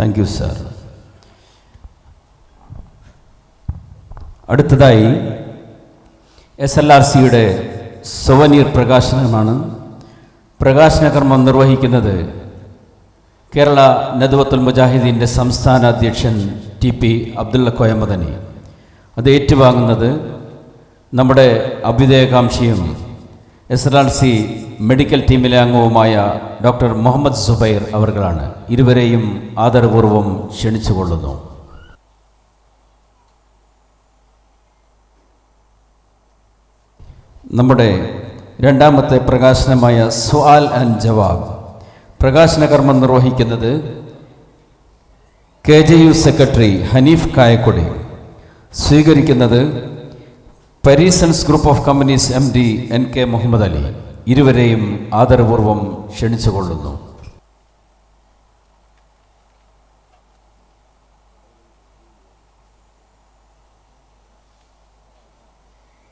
Thank you sir അടുത്തതായി S L R സിയുടെ souvenir പ്രകാശനമാണ്. പ്രകാശന കർമ്മം നിർവഹിക്കുന്നത് കേരള നദ്വത്തുൽ മുജാഹിദീന്റെ സംസ്ഥാന അധ്യക്ഷൻ ടി പി അബ്ദുള്ള കോയമദനി അത് ഏറ്റുവാങ്ങുന്നത് നമ്മുടെ അഭ്യുദയകാംക്ഷിയും എസ് ആർ സി മെഡിക്കൽ ടീമിലെ അംഗവുമായ ഡോക്ടർ മുഹമ്മദ് സുബൈർ അവർകളാണ് ഇരുവരെയും ആദരപൂർവം ക്ഷണിച്ചുകൊള്ളുന്നു. നമ്മുടെ രണ്ടാമത്തെ പ്രകാശനമായ സ്വാൽ ആൻഡ് ജവാബ്. പ്രകാശന കർമ്മം നിർവഹിക്കുന്നത് K J U secretary Hanif Kayakkodi. സ്വീകരിക്കുന്നത് Parisons group of companies M D N K Muhammad Ali ഇരുവരെയും ആദരപൂർവം ക്ഷണിച്ചുകൊള്ളുന്നു.